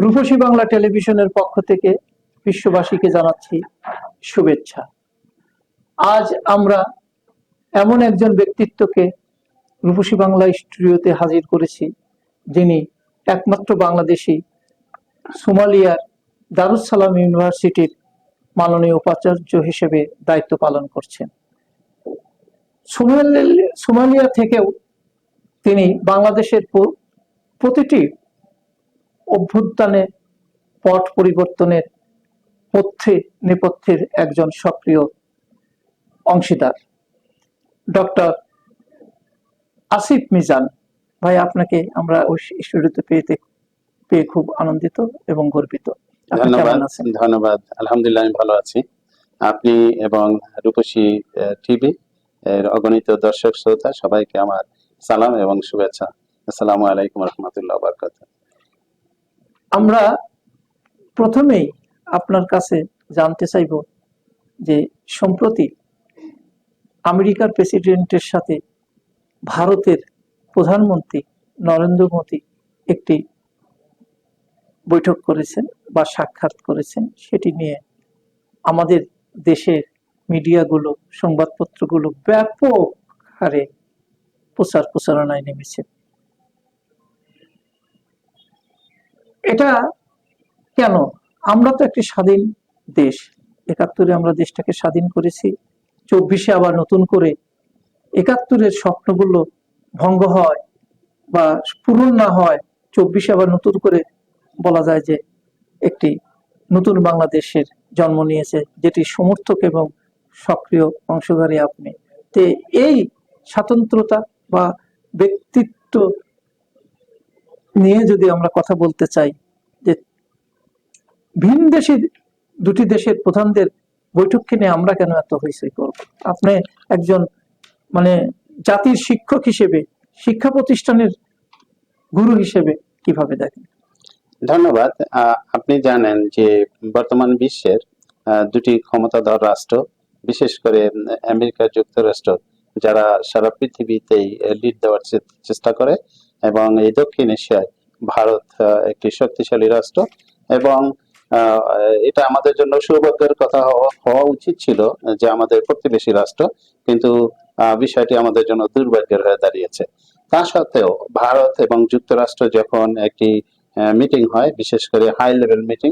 রূপসী বাংলা টেলিভিশনের পক্ষ থেকে বিশ্ববাসীকে জানাচ্ছি শুভেচ্ছা। আজ আমরা এমন একজন ব্যক্তিত্বকে রূপসী বাংলা স্টুডিওতে হাজির করেছি, যিনি একমাত্র বাংলাদেশি সোমালিয়ার দারুস সালাম ইউনিভার্সিটির মাননীয় উপাচার্য হিসেবে দায়িত্ব পালন করছেন। সোমালি- সোমালিয়া থেকেও তিনি বাংলাদেশের প্রতিটি অভ্যুত্থানে পট পরিবর্তনের পথ্যে নেপথ্যের একজন সক্রিয় অংশীদার। ডক্টর আসিফ মিজান ভাই আপনাকে আমরা ওই স্টুডিওতে পেতে পেয়ে খুব আনন্দিত এবং গর্বিত। ধন্যবাদ ধন্যবাদ। আলহামদুলিল্লাহ আমি ভালো আছি। আপনি এবং রূপসী টিভি এর অগণিত দর্শক শ্রোতা সবাইকে আমার সালাম এবং শুভেচ্ছা। আসসালামু আলাইকুম রহমতুল্লাহ বরকাত আমরা প্রথমেই আপনার কাছে জানতে চাইব যে সম্প্রতি আমেরিকার প্রেসিডেন্টের সাথে ভারতের প্রধানমন্ত্রী নরেন্দ্র মোদী একটি বৈঠক করেছেন বা সাক্ষাৎ করেছেন। সেটি নিয়ে আমাদের দেশের মিডিয়াগুলো, সংবাদপত্রগুলো ব্যাপক হারে প্রচার প্রচারণায় নেমেছে। এটা কেন? আমরা তো একটি স্বাধীন দেশ। একাত্তরে আমরা দেশটাকে স্বাধীন করেছি। চব্বিশে আবার নতুন করে একাত্তরের স্বপ্নগুলো ভঙ্গ হয় বা পূরণ না হয়, চব্বিশে আবার নতুন করে বলা যায় যে একটি নতুন বাংলাদেশের জন্ম নিয়েছে, যেটি সমর্থক এবং সক্রিয় অংশগ্রহী আপনি। তে এই স্বাতন্ত্রতা বা ব্যক্তিত্ব নিয়ে যদি আমরা কথা বলতে চাই যে ভিন দেশের দুটি দেশের প্রধানদের বৈঠককে নিয়ে আমরা কেন এত হইচই করব? আপনি একজন মানে জাতির শিক্ষক হিসেবে, শিক্ষা প্রতিষ্ঠানের গুরু হিসেবে কীভাবে দেখেন? ধন্যবাদ। আপনি জানেন যে বর্তমান বিশ্বের দুটি ক্ষমতাধর রাষ্ট্র, বিশেষ করে আমেরিকা যুক্তরাষ্ট্র, যারা সারা পৃথিবীতেই লিড দেওয়ার চেষ্টা করে। এবং এই দক্ষিণ এশিয়ায় ভারত একটি শক্তিশালী রাষ্ট্র এবং এটা আমাদের জন্য সৌভাগ্যের কথা হওয়া- উচিত ছিল যে আমাদের প্রতিবেশী রাষ্ট্র কিন্তু বিষয়টি আমাদের জন্য দুর্ভাগ্যের হয়ে দাঁড়িয়েছে। তা সত্ত্বেও ভারত এবং যুক্তরাষ্ট্র যখন একটি মিটিং হয়, বিশেষ করে হাই লেভেল মিটিং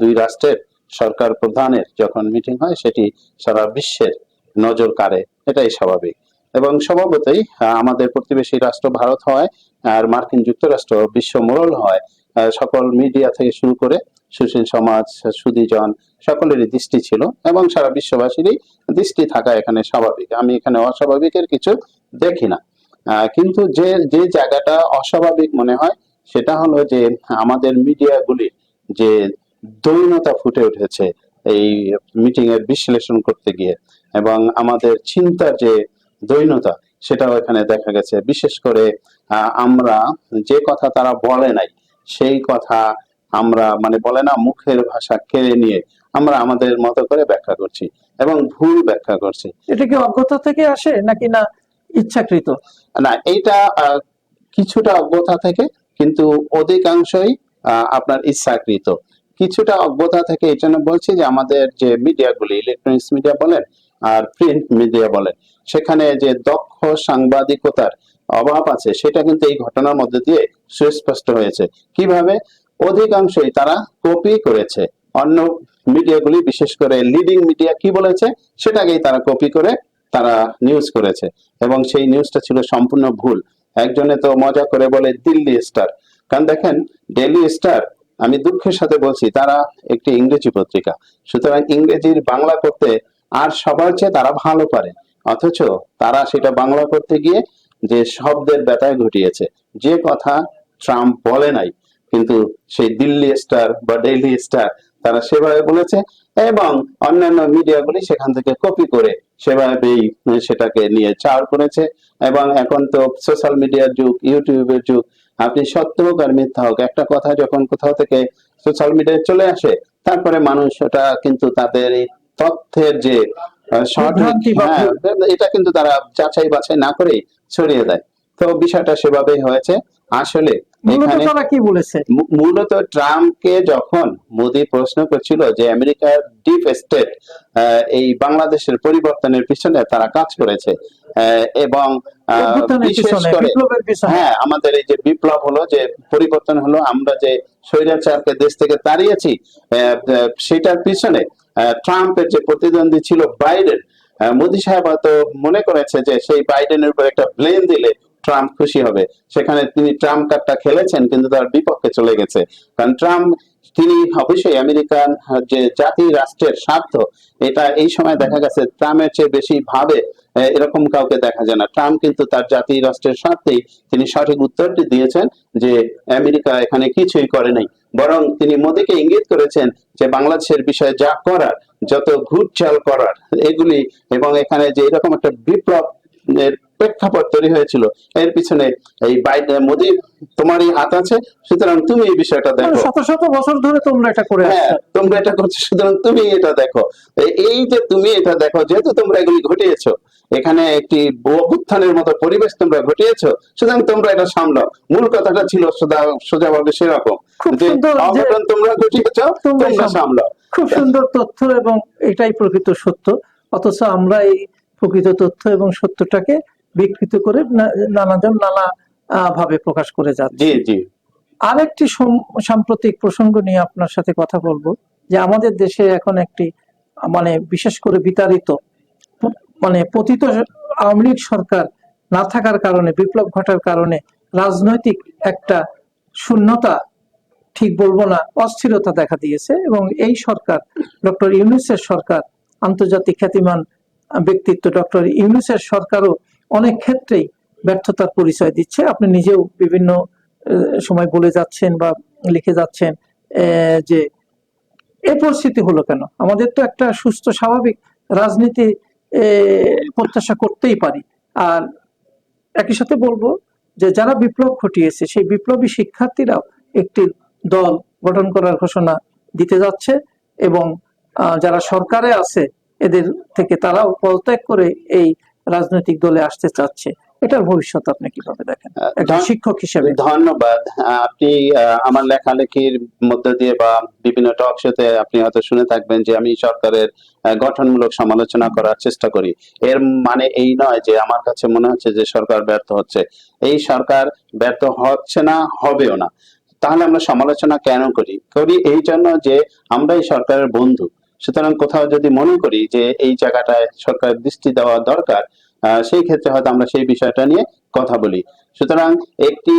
দুই রাষ্ট্রের সরকার প্রধানের যখন মিটিং হয়, সেটি সারা বিশ্বের নজর কাড়ে। এটাই স্বাভাবিক। এবং স্বভাবতই আমাদের প্রতিবেশী রাষ্ট্র ভারত হয় আর মার্কিন যুক্তরাষ্ট্র বিশ্ব মোড়ল হয় সকল মিডিয়া থেকে শুরু করে সুশীল সমাজ, সুদীজন, সকলেরই দৃষ্টি ছিল এবং সারা বিশ্ববাসীরই দৃষ্টি থাকা এখানে স্বাভাবিক। আমি এখানে অস্বাভাবিকের কিছু দেখি না। কিন্তু যে যে জায়গাটা অস্বাভাবিক মনে হয়, সেটা হলো যে আমাদের মিডিয়াগুলি যে দৈনতা ফুটে উঠেছে এই মিটিং এর বিশ্লেষণ করতে গিয়ে এবং আমাদের চিন্তার যে দৈনতা সেটাও এখানে দেখা গেছে। বিশেষ করে আমরা যে কথা তারা বলে নাই সেই কথা আমরা মানে বলে না মুখের ভাষা কেড়ে নিয়ে আমরা আমাদের মতো করে ব্যাখ্যা করছি এবং ভুল ব্যাখ্যা করছি। এটা কি অজ্ঞতা থেকে আসে নাকি না ইচ্ছাকৃত? না এইটা কিছুটা অজ্ঞতা থেকে কিন্তু অধিকাংশই আহ, আপনার ইচ্ছাকৃত। কিছুটা অজ্ঞতা থেকে এই জন্য বলছি যে আমাদের যে মিডিয়াগুলি ইলেকট্রনিক্স মিডিয়া বলেন আর প্রিন্ট মিডিয়া বলে। সেখানে যে দক্ষ সাংবাদিকতার অভাব আছে, সেটা কিন্তু এই ঘটনার মধ্যে দিয়ে সুস্পষ্ট হয়েছে। কীভাবে? অধিকাংশই তারা কপি করেছে। অন্য মিডিয়াগুলি, বিশেষ করে লিডিং মিডিয়া কি বলেছে? সেটাকেই তারা কপি করে তারা নিউজ করেছে। এবং সেই নিউজটা ছিল সম্পূর্ণ ভুল। একজনে তো মজা করে বলে, দিল্লি স্টার কারণ দেখেন ডেলি স্টার আমি দুঃখের সাথে বলছি, তারা একটি ইংরেজি পত্রিকা। সুতরাং ইংরেজির বাংলা করতে আর সবার চেয়ে তারা ভালো পারে। অথচ তারা সেটা বাংলা করতে গিয়ে যে শব্দের ব্যথায় ঘটিয়েছে, যে কথা ট্রাম্প বলে নাই, কিন্তু সেই দিল্লি স্টার বা ডেইলি স্টার তারা সেভাবে বলেছে এবং অন্যান্য মিডিয়াগুলি সেখান থেকে কপি করে সেভাবেই সেটাকে নিয়ে চার করেছে এবং এখন তো সোশ্যাল মিডিয়ার যুগ, ইউটিউবের যুগ। আপনি সত্য হোক আর মিথ্যা হোক, একটা কথা যখন কোথাও থেকে সোশ্যাল মিডিয়ায় চলে আসে, তারপরে মানুষ ওটা কিন্তু তাদের তথ্যের যে বা হ্যাঁ, এটা কিন্তু তারা যাচাই বাছাই না করেই ছড়িয়ে দেয়। তো বিষয়টা সেভাবেই হয়েছে। আসলে মূলত এখানে কি বলেছে? মূলত ট্রাম্পকে যখন মোদি প্রশ্ন করছিল যে আমেরিকার ডিপ স্টেট এই বাংলাদেশের পরিবর্তনের পিছনে তারা কাজ করেছে এবং বিশেষ করে হ্যাঁ আমাদের এই যে বিপ্লব হলো যে পরিবর্তন হলো আমরা যে স্বৈরাচারকে দেশ থেকে তাড়িয়েছি সেটার পিছনে ট্রাম্পের যে প্রতিদ্বন্দ্বী ছিল বাইডেন মোদি সাহেব হয়তো মনে করেছে যে সেই বাইডেনের উপর একটা ব্লেম দিলে ট্রাম্প খুশি হবে। সেখানে তিনি ট্রাম্প কার্ডটা খেলেছেন, কিন্তু তার বিপক্ষে চলে গেছে। কারণ ট্রাম্প, তিনি অবশ্যই আমেরিকান যে জাতি রাষ্ট্রের স্বার্থ, এটা এই সময় দেখা গেছে ট্রাম্পের চেয়ে বেশি ভাবে এরকম কাউকে দেখা যায় না। ট্রাম্প কিন্তু তার জাতি রাষ্ট্রের স্বার্থেই তিনি সঠিক উত্তরটি দিয়েছেন যে আমেরিকা এখানে কিছুই করে নাই। বরং তিনি মোদীকে ইঙ্গিত করেছেন যে বাংলাদেশের বিষয়ে যা করার যত ঘুট চাল করার এগুলি এবং এখানে যে এরকম একটা বিপ্লব এর প্রেক্ষাপট তৈরি হয়েছিল এর পিছনে এই বাইডেন মোদী তোমারই হাত আছে সুতরাং তুমি এই বিষয়টা মানে দেখো। শত শত বছর ধরে তোমরা এটা করে হ্যাঁ তোমরা এটা করছ সুতরাং তুমি এটা দেখো। এই যে তুমি এটা দেখো যেহেতু তোমরা এগুলি ঘটিয়েছো এখানে একটি অভ্যুত্থানের মতো পরিবেশ তোমরা ঘটিয়েছো সুতরাং তোমরা এটা সামলাও। মূল কথাটা ছিল সোজা সোজাভাবে সেরকম যে অঘটন তোমরা ঘটিয়েছো তোমরা সামলাও। সামলাও। খুব সুন্দর তথ্য এবং এটাই প্রকৃত সত্য। অথচ আমরা এই প্রকৃত তথ্য এবং সত্যটাকে বিকৃত করে নানাজন নানা ভাবে প্রকাশ করে যাচ্ছে। জি জি। আরেকটি সাম্প্রতিক প্রসঙ্গ নিয়ে আপনার সাথে কথা বলব যে আমাদের দেশে এখন একটি মানে বিশেষ করে বিতাড়িত মানে পতিত আওয়ামী লীগ সরকার না থাকার কারণে, বিপ্লব ঘটার কারণে রাজনৈতিক একটা শূন্যতা ঠিক বলব না, অস্থিরতা দেখা দিয়েছে এবং এই সরকার, ডক্টর ইউনুসের সরকার, আন্তর্জাতিক খ্যাতিমান ব্যক্তিত্ব ডক্টর ইউনুসের সরকারও অনেক ক্ষেত্রেই ব্যর্থতার পরিচয় দিচ্ছে। আপনি নিজেও বিভিন্ন সময় বলে যাচ্ছেন বা লিখে যাচ্ছেন যে এই পরিস্থিতি হলো কেন? আমাদের তো একটা সুস্থ, স্বাভাবিক রাজনীতি প্রত্যাশা করতেই পারি। আর একই সাথে বলব যে, যারা বিপ্লব ঘটিয়েছে, সেই বিপ্লবী শিক্ষার্থীরাও একটি দল গঠন করার ঘোষণা দিতে যাচ্ছে এবং যারা সরকারে আছে, এদের থেকে তারাও পদত্যাগ করে এই রাজনৈতিক দলে আসতে চাচ্ছে। এটার ভবিষ্যৎ আপনি কীভাবে দেখেন? একজন শিক্ষক হিসেবে। ধন্যবাদ। আপনি আমার লেখালেখির মধ্যে দিয়ে বা বিভিন্ন টক শোতে আপনি হয়তো শুনে থাকবেন যে আমি সরকারের গঠনমূলক সমালোচনা করার চেষ্টা করি। এর মানে এই নয় যে আমার কাছে মনে হচ্ছে যে সরকার ব্যর্থ হচ্ছে। এই সরকার ব্যর্থ হচ্ছে না হবেও না। তাহলে আমরা সমালোচনা কেন করি? করি এই জন্য যে আমরা এই সরকারের বন্ধু। সুতরাং কোথাও যদি মনে করি যে এই জায়গাটায় সরকারের দৃষ্টি দেওয়া দরকার সেই ক্ষেত্রে হয়তো আমরা সেই বিষয়টা নিয়ে কথা বলি। সুতরাং একটি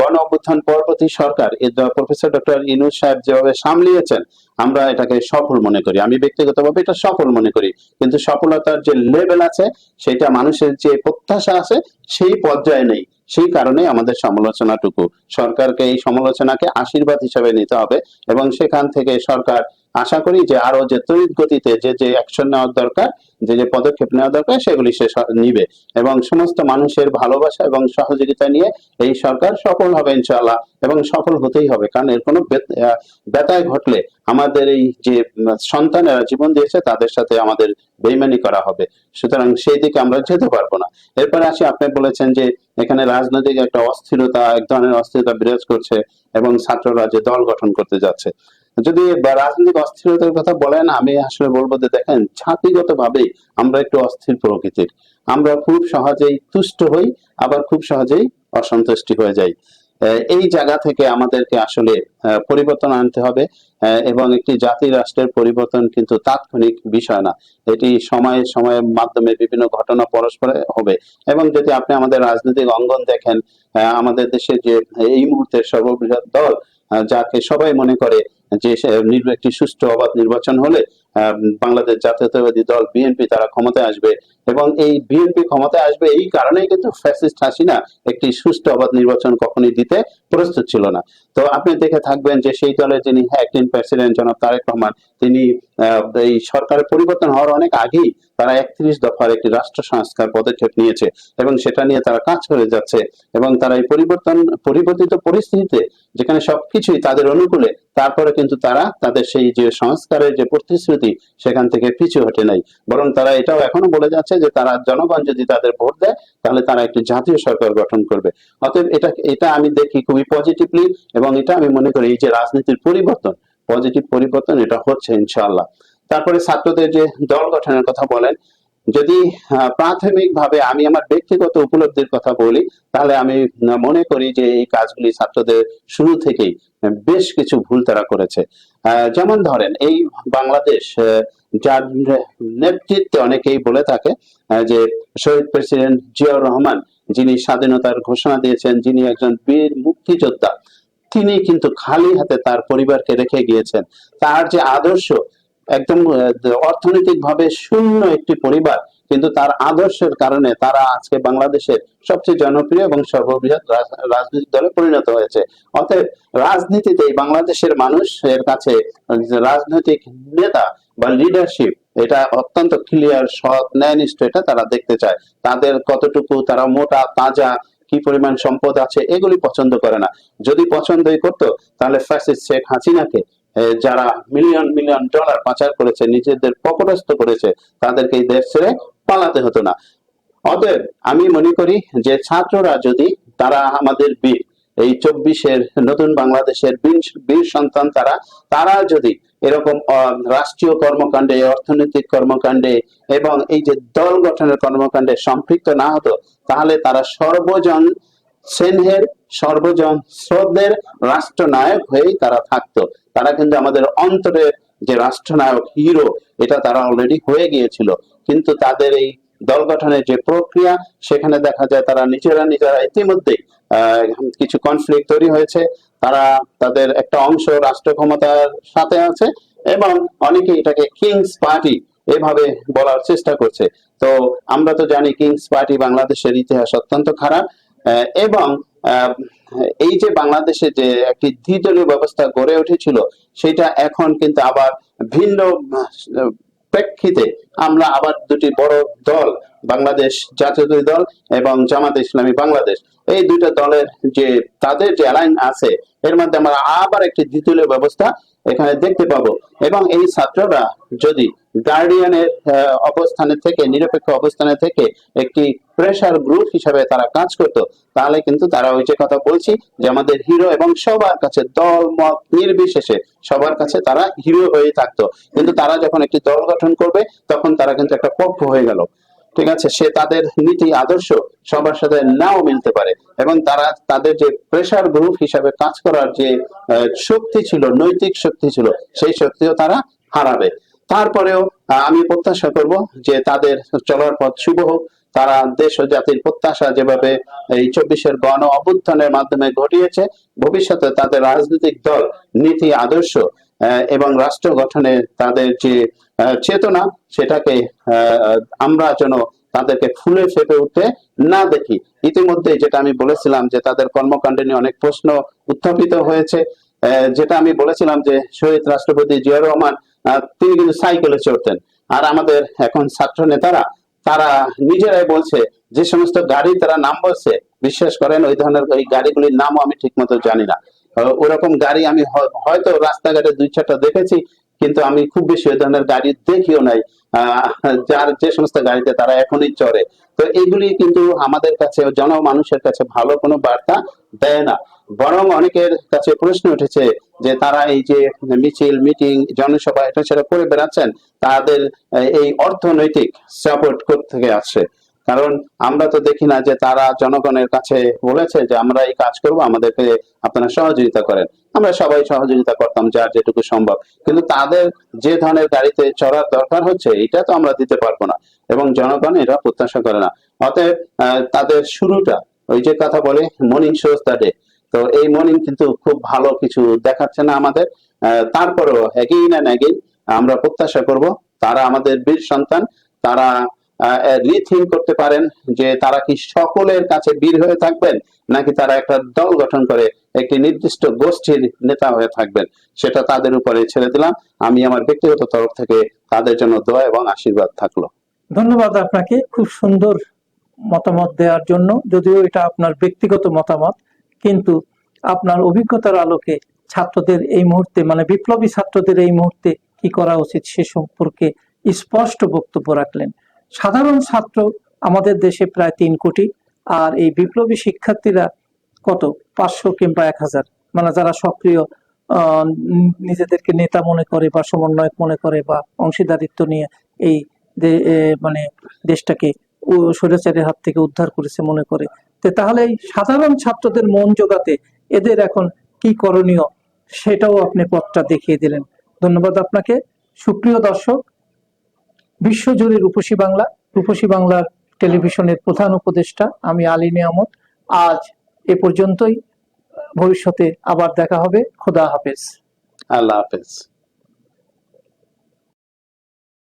গণ অভ্যুত্থান পরবর্তী সরকার প্রফেসর ডক্টর ইনুস সাহেব যেভাবে সামলিয়েছেন, আমরা এটাকে সফল মনে করি। আমি ব্যক্তিগতভাবে এটা সফল মনে করি। কিন্তু সফলতার যে লেভেল আছে, সেটা মানুষের যে প্রত্যাশা আছে, সেই পর্যায়ে নেই। সেই কারণে আমাদের সমালোচনাটুকু। সরকারকে এই সমালোচনাকে আশীর্বাদ হিসেবে নিতে হবে এবং সেখান থেকে সরকার আশা করি যে আরও যে তড়িৎ গতিতে যে যে অ্যাকশন নেওয়ার দরকার, যে যে পদক্ষেপ নেওয়া দরকার, সেগুলি সে নিবে এবং সমস্ত মানুষের ভালোবাসা এবং সহযোগিতা নিয়ে এই সরকার সফল হবে ইনশাআল্লাহ এবং সফল হতেই হবে। কারণ এর কোনো ব্যথায় ঘটলে আমাদের এই যে সন্তানেরা জীবন দিয়েছে, তাদের সাথে আমাদের বেইমানি করা হবে। সুতরাং সেই দিকে আমরা যেতে পারব না। এরপরে আসি, আপনি বলেছেন যে এখানে রাজনৈতিক একটা অস্থিরতা, এক ধরনের অস্থিরতা বিরাজ করছে এবং ছাত্ররা যে দল গঠন করতে যাচ্ছে। যদি রাজনৈতিক অস্থিরতার কথা বলেন, আমি আসলে বলব যে দেখেন জাতিগত ভাবেই আমরা একটু অস্থির প্রকৃতির। আমরা খুব সহজেই তুষ্ট হই, আবার খুব সহজেই অসন্তুষ্টি হয়ে যাই। এই জায়গা থেকে আমাদেরকে আসলে পরিবর্তন আনতে হবে এবং একটি জাতি রাষ্ট্রের পরিবর্তন কিন্তু তাৎক্ষণিক বিষয় না। এটি সময়ে সময়ের মাধ্যমে বিভিন্ন ঘটনা পরস্পরে হবে। এবং যদি আপনি আমাদের রাজনৈতিক অঙ্গন দেখেন আমাদের দেশে যে এই মুহূর্তের সর্ববৃহৎ দল যাকে সবাই মনে করে যে একটি সুষ্ঠু অবাধ নির্বাচন হলে বাংলাদেশ জাতীয়তাবাদী দল বিএনপি তারা ক্ষমতায় আসবে এবং এই বিএনপি ক্ষমতায় আসবে এই কারণেই কিন্তু ফ্যাসিস্ট হাসিনা একটি সুষ্ঠু অবাধ নির্বাচন কখনই দিতে প্রস্তুত ছিল না। তো আপনি দেখে থাকবেন যে সেই দলের যিনি অ্যাক্টিং প্রেসিডেন্ট জনাব তারেক রহমান, তিনি এই সরকারের পরিবর্তন হওয়ার অনেক আগেই তারা একত্রিশ দফার একটি রাষ্ট্র সংস্কার পদক্ষেপ নিয়েছে এবং সেটা নিয়ে তারা কাজ করে যাচ্ছে এবং তারা এই পরিবর্তন, পরিবর্তিত পরিস্থিতিতে যেখানে সবকিছুই তাদের অনুকূলে, তারপরে কিন্তু তারা তাদের সেই যে সংস্কারের যে প্রতিশ্রুতি সেখান থেকে পিছু হটে নাই। বরং তারা এটাও এখনও বলে যাচ্ছে যে তারা জনগণ যদি তাদের ভোট দেয়, তাহলে তারা একটি জাতীয় সরকার গঠন করবে। অতএব এটা এটা আমি দেখি খুবই পজিটিভলি এবং এটা আমি মনে করি এই যে রাজনীতির পরিবর্তন পজিটিভ পরিবর্তন এটা হচ্ছে ইনশাআল্লাহ। তারপরে ছাত্রদের যে দল গঠনের কথা বলেন যদি প্রাথমিক ভাবে আমি আমার ব্যক্তিগত উপলব্ধির কথা বলি, তাহলে আমি মনে করি যে এই কাজগুলি ছাত্রদের শুরু থেকেই বেশ কিছু ভুল তারা করেছে। যেমন ধরেন, এই বাংলাদেশ যার নেতৃত্বে অনেকেই বলে থাকে যে শহীদ প্রেসিডেন্ট জিয়াউর রহমান, যিনি স্বাধীনতার ঘোষণা দিয়েছেন, যিনি একজন বীর মুক্তিযোদ্ধা, তিনি কিন্তু খালি হাতে তার পরিবারকে রেখে গিয়েছেন। তার যে আদর্শ একদম অর্থনৈতিক ভাবে শূন্য একটি পরিবার, কিন্তু তার আদর্শের কারণে তারা আজকে বাংলাদেশের সবচেয়ে জনপ্রিয় এবং সর্ববৃহৎ রাজনৈতিক দলে পরিণত হয়েছে। অতএব রাজনীতিতে বাংলাদেশের মানুষের কাছে রাজনৈতিক নেতা বা লিডারশিপ এটা অত্যন্ত ক্লিয়ার সৎ, ন্যায়নিষ্ঠ এটা তারা দেখতে চায়। তাদের কতটুকু তারা মোটা, তাজা, কি পরিমাণ সম্পদ আছে, এগুলি পছন্দ করে না। যদি পছন্দই করতো, তাহলে ফ্যাসিস্ট শেখ হাসিনাকে যারা মিলিয়ন মিলিয়ন ডলার পাচার করেছে, নিজেদের পকটস্থ করেছে, তাদেরকে এই দেশ ছেড়ে পালাতে হতো না। অতএব আমি মনে করি যে ছাত্ররা যদি তারা আমাদের বীর, এই চব্বিশের নতুন বাংলাদেশের বীর- সন্তান তারা তারা যদি এরকম রাষ্ট্রীয় কর্মকাণ্ডে, অর্থনৈতিক কর্মকাণ্ডে এবং এই যে দল গঠনের কর্মকাণ্ডে সম্পৃক্ত না হতো, তাহলে তারা সর্বজন স্নেহের সর্বজন শ্রদ্ধের রাষ্ট্রনায়ক হয়েই তারা থাকতো। তারা কিন্তু আমাদের অন্তরের যে রাষ্ট্রনায়ক, হিরো, এটা তারা অলরেডি হয়ে গিয়েছিল। কিন্তু তাদের এই দল গঠনের যে প্রক্রিয়া, সেখানে দেখা যায় তারা নিজেরা নিজেরা ইতিমধ্যে কিছু কনফ্লিক্ট তৈরি হয়েছে। তারা তাদের একটা অংশ রাষ্ট্র ক্ষমতার সাথে আছে এবং অনেকে এটাকে কিংস পার্টি এভাবে বলার চেষ্টা করছে। তো আমরা তো জানি কিংস পার্টি বাংলাদেশের ইতিহাস অত্যন্ত খারাপ। এবং এই যে বাংলাদেশে যে একটি দ্বিদলীয় ব্যবস্থা গড়ে উঠেছিল, সেটা এখন কিন্তু আবার ভিন্ন প্রেক্ষিতে আমরা আবার দুটি বড় দল, বাংলাদেশ জাতীয় দল এবং জামাত ইসলামী বাংলাদেশ, এই দুইটা দলের যে, তাদের যে অ্যালাইন আছে, এর মধ্যে আমরা আবার একটি দ্বিতীয় ব্যবস্থা এখানে দেখতে পাবো। এবং এই ছাত্ররা যদি গার্ডিয়ানের অবস্থানে থেকে, নিরপেক্ষ অবস্থানে থেকে একটি প্রেশার গ্রুপ হিসাবে তারা কাজ করত। তাহলে কিন্তু তারা ওই যে কথা বলছি যে আমাদের হিরো এবং সবার কাছে দল, মত নির্বিশেষে সবার কাছে তারা হিরো হয়ে থাকতো। কিন্তু তারা যখন একটি দল গঠন করবে, তখন তারা কিন্তু একটা পক্ষ হয়ে গেল। ঠিক আছে? সে তাদের নীতি, আদর্শ সবার সাথে নাও মিলতে পারে এবং তারা তাদের যে প্রেশার গ্রুপ হিসাবে কাজ করার যে শক্তি ছিল, নৈতিক শক্তি ছিল, সেই শক্তিও তারা হারাবে। তারপরেও আমি প্রত্যাশা করব যে তাদের চলার পথ শুভ হোক। তারা দেশ ও জাতির প্রত্যাশা যেভাবে এই চব্বিশের গণ অভ্যুত্থানের মাধ্যমে ঘটিয়েছে, ভবিষ্যতে তাদের রাজনৈতিক দল, নীতি, আদর্শ এবং রাষ্ট্র গঠনে তাদের যে চেতনা, সেটাকে আমরা যেন তাদেরকে ফুলে ফেপে উঠতে না দেখি। ইতিমধ্যে যেটা আমি বলেছিলাম যে তাদের কর্মকাণ্ডে নিয়ে অনেক প্রশ্ন উত্থাপিত হয়েছে। যেটা আমি বলেছিলাম যে শহীদ রাষ্ট্রপতি জিয়া রহমান তিনি কিন্তু সাইকেলে চড়তেন। আর আমাদের এখন ছাত্র নেতারা, তারা নিজেরাই বলছে, যে সমস্ত গাড়ি তারা নাম বলছে, বিশ্বাস করেন, ওই ধরনের ওই গাড়িগুলির নামও আমি ঠিক মতো জানি না। ওরকম গাড়ি আমি হয়- হয়তো রাস্তাঘাটে দুই চারটা দেখেছি, কিন্তু আমি খুব বেশি ওই ধরনের গাড়ি দেখিও নাই। যার যে সমস্ত গাড়িতে তারা এখনই চড়ে। তো এগুলি কিন্তু আমাদের কাছে, জনমানুষের কাছে ভালো কোনো বার্তা। দেয় না। বরং অনেকের কাছে প্রশ্ন উঠেছে যে তারা এই যে মিছিল, মিটিং, জনসভা, এটা সেটা করে বেড়াচ্ছেন, তাদের এই অর্থনৈতিক সাপোর্ট থেকে আসছে? কারণ আমরা তো দেখি না যে তারা জনগণের কাছে বলেছে যে আমরা এই কাজ করব, আমাদেরকে আপনারা সহযোগিতা করেন। আমরা সবাই সহযোগিতা করতাম যার যেটুকু সম্ভব। কিন্তু তাদের যে ধরনের গাড়িতে চড়ার দরকার হচ্ছে, এটা তো আমরা দিতে পারব না। এবং জনগণ এটা প্রত্যাশা করে না। অতএব তাদের শুরুটা ওই যে কথা বলে মর্নিং দ্য ডে তো এই মর্নিং কিন্তু খুব ভালো কিছু দেখাচ্ছে না আমাদের। তারপরেও এগেইন অ্যান্ড এগেইন আমরা প্রত্যাশা করব, তারা আমাদের বীর সন্তান, তারা রিথিং করতে পারেন যে তারা কি সকলের কাছে বীর হয়ে থাকবেন, নাকি তারা একটা দল গঠন করে একটি নির্দিষ্ট গোষ্ঠীর নেতা হয়ে থাকবেন, সেটা তাদের উপরে ছেড়ে দিলাম। আমি আমার ব্যক্তিগত তরফ থেকে তাদের জন্য দোয়া এবং আশীর্বাদ থাকল। ধন্যবাদ আপনাকে, খুব সুন্দর মতামত দেওয়ার জন্য, যদিও এটা আপনার ব্যক্তিগত মতামত, কিন্তু আপনার অভিজ্ঞতার আলোকে ছাত্রদের এই মুহূর্তে মানে বিপ্লবী ছাত্রদের এই মুহূর্তে কি করা উচিত সে সম্পর্কে স্পষ্ট বক্তব্য রাখলেন। সাধারণ ছাত্র আমাদের দেশে প্রায় তিন কোটি, আর এই বিপ্লবী শিক্ষার্থীরা কত? পাঁচশো কিংবা এক হাজার। মানে যারা সক্রিয় নিজেদেরকে নেতা মনে করে বা সমন্বয়ক মনে করে বা অংশীদারিত্ব নিয়ে এই মানে দেশটাকে স্বৈরাচারের হাত থেকে উদ্ধার করেছে মনে করে। তাহলে এই সাধারণ ছাত্রদের মন জোগাতে এদের এখন কি করণীয় সেটাও আপনি পথটা দেখিয়ে দিলেন। ধন্যবাদ আপনাকে। সুপ্রিয় দর্শক বিশ্বজুড়ে রূপসী বাংলা রূপসী বাংলার টেলিভিশনের প্রধান উপদেষ্টা আমি আলী নিয়ামত আজ এ পর্যন্তই। ভবিষ্যতে আবার দেখা হবে। খোদা হাফেজ। আল্লাহ হাফেজ।